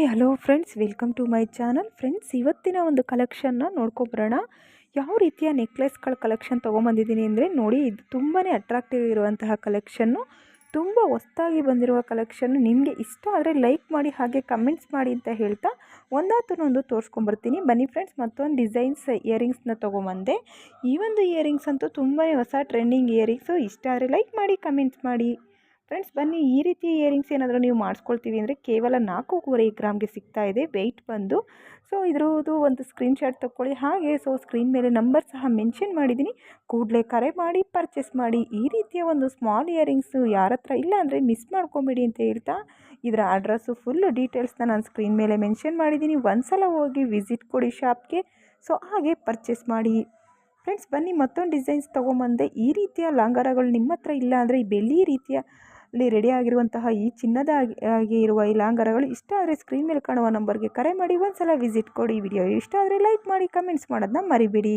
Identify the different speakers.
Speaker 1: Hi hello friends welcome to my channel friends ಇವತ್ತಿನ ಒಂದು ಕಲೆಕ್ಷನ್ನ ನೋಡ್ಕೊಬರೋಣ. ಯಾವ ರೀತಿಯ ನೆಕ್ಲೆಸ್ಗಳ ಕಲೆಕ್ಷನ್ ತೊಗೊಂಬಂದಿದ್ದೀನಿ ಅಂದರೆ ನೋಡಿ, ಇದು ತುಂಬಾ ಅಟ್ರಾಕ್ಟಿವ್ ಇರುವಂತಹ ಕಲೆಕ್ಷನ್ನು ತುಂಬ ಹೊಸ್ತಾಗಿ ಬಂದಿರುವ ಕಲೆಕ್ಷನ್ನು ನಿಮಗೆ ಇಷ್ಟ ಆದರೆ ಲೈಕ್ ಮಾಡಿ, ಹಾಗೆ ಕಮೆಂಟ್ಸ್ ಮಾಡಿ ಅಂತ ಹೇಳ್ತಾ ಒಂದಾತನೊಂದು ತೋರಿಸ್ಕೊಂಬರ್ತೀನಿ. ಬನ್ನಿ ಫ್ರೆಂಡ್ಸ್ ಮತ್ತೊಂದು ಡಿಸೈನ್ಸ್ ಇಯರಿಂಗ್ಸ್ನ ತೊಗೊಂಬಂದೆ. ಈ ಒಂದು ಇಯರಿಂಗ್ಸ್ ಅಂತೂ ತುಂಬಾ ಹೊಸ ಟ್ರೆಂಡಿಂಗ್ ಇಯರಿಂಗ್ಸು ಇಷ್ಟ ಆದರೆ ಲೈಕ್ ಮಾಡಿ ಕಮೆಂಟ್ಸ್ ಮಾಡಿ. ಫ್ರೆಂಡ್ಸ್ ಬನ್ನಿ, ಈ ರೀತಿ ಇಯರಿಂಗ್ಸ್ ಏನಾದರೂ ನೀವು ಮಾಡಿಸ್ಕೊಳ್ತೀವಿ ಅಂದರೆ ಕೇವಲ ನಾಲ್ಕೂವರೆ ಗ್ರಾಮ್ಗೆ ಸಿಗ್ತಾ ಇದೆ ವೆಯ್ಟ್ ಬಂದು. ಸೊ ಇದ್ರದ್ದು ಒಂದು ಸ್ಕ್ರೀನ್ಶಾಟ್ ತೊಗೊಳ್ಳಿ ಹಾಗೆ ಸೊ ಸ್ಕ್ರೀನ್ ಮೇಲೆ ನಂಬರ್ ಸಹ ಮೆನ್ಷನ್ ಮಾಡಿದ್ದೀನಿ. ಕೂಡಲೇ ಕರೆ ಮಾಡಿ ಪರ್ಚೇಸ್ ಮಾಡಿ. ಈ ರೀತಿಯ ಒಂದು ಸ್ಮಾಲ್ ಇಯರಿಂಗ್ಸು ಯಾರ ಹತ್ರ ಇಲ್ಲ ಅಂದರೆ ಮಿಸ್ ಮಾಡ್ಕೊಬೇಡಿ ಅಂತ ಹೇಳ್ತಾ, ಇದರ ಅಡ್ರೆಸ್ಸು ಫುಲ್ಲು ಡೀಟೇಲ್ಸ್ನ ನಾನು ಸ್ಕ್ರೀನ್ ಮೇಲೆ ಮೆನ್ಷನ್ ಮಾಡಿದ್ದೀನಿ. ಒಂದು ಸಲ ಹೋಗಿ ವಿಸಿಟ್ ಕೊಡಿ ಶಾಪ್ಗೆ ಸೊ ಹಾಗೆ ಪರ್ಚೇಸ್ ಮಾಡಿ. ಫ್ರೆಂಡ್ಸ್ ಬನ್ನಿ, ಮತ್ತೊಂದು ಡಿಸೈನ್ಸ್ ತೊಗೊಂಬಂದೆ. ಈ ರೀತಿಯ ಲಾಂಗರಗಳು ನಿಮ್ಮ ಹತ್ರ ಇಲ್ಲ ಅಂದರೆ ಬೆಳ್ಳಿ ರೀತಿಯ ಅಲ್ಲಿ ರೆಡಿ ಆಗಿರುವಂತಹ ಈ ಚಿನ್ನದ ಆಗಿ ಇರುವ ಈ ಲಾಂಗರಗಳು ಇಷ್ಟ ಆದರೆ ಸ್ಕ್ರೀನ್ ಮೇಲೆ ಕಾಣುವ ನಂಬರ್ಗೆ ಕರೆ ಮಾಡಿ ಒಂದು ಸಲ ವಿಸಿಟ್ ಕೊಡಿ ವಿಡಿಯೋ ಇಷ್ಟ ಆದರೆ ಲೈಕ್ ಮಾಡಿ ಕಮೆಂಟ್ಸ್ ಮಾಡೋದನ್ನ ಮರಿಬೇಡಿ.